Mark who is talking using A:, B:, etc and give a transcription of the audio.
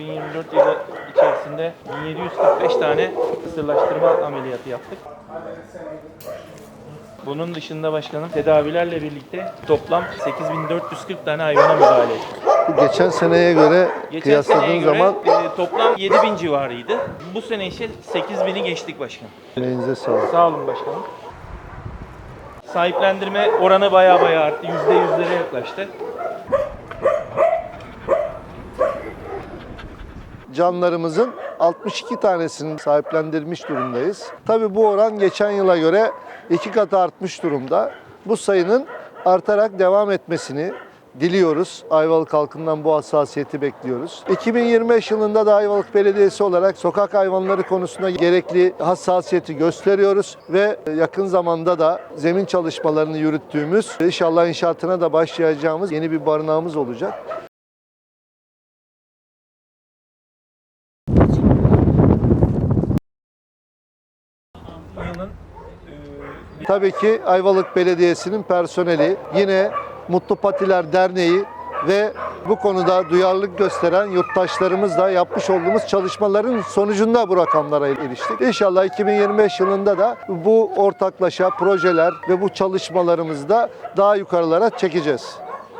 A: 2024 yılı içerisinde 1745 tane kısırlaştırma ameliyatı yaptık. Bunun dışında başkanım tedavilerle birlikte toplam 8440 tane hayvana müdahale ettik.
B: Bu geçen seneye göre
A: Geçen
B: kıyasladığın
A: seneye göre
B: zaman
A: e, toplam 7000 civarıydı. Bu sene ise 8000'i geçtik başkanım.
B: emeğinize sağlık.
A: Sağ olun başkanım. Sahiplendirme oranı baya baya arttı. %100'lere yaklaştı.
B: Canlarımızın 62 tanesini sahiplendirmiş durumdayız. Tabii bu oran geçen yıla göre iki kat artmış durumda. Bu sayının artarak devam etmesini diliyoruz. Ayvalık halkından bu hassasiyeti bekliyoruz. 2025 yılında da Ayvalık Belediyesi olarak sokak hayvanları konusunda gerekli hassasiyeti gösteriyoruz ve yakın zamanda da zemin çalışmalarını yürüttüğümüz, inşallah inşaatına da başlayacağımız yeni bir barınağımız olacak.
A: Yılın
B: Tabii ki Ayvalık Belediyesi'nin personeli, yine Mutlu Patiler Derneği ve bu konuda duyarlılık gösteren yurttaşlarımızla yapmış olduğumuz çalışmaların sonucunda bu rakamlara eriştik. İnşallah 2025 yılında da bu ortaklaşa projeler ve bu çalışmalarımızı da daha yukarılara çekeceğiz.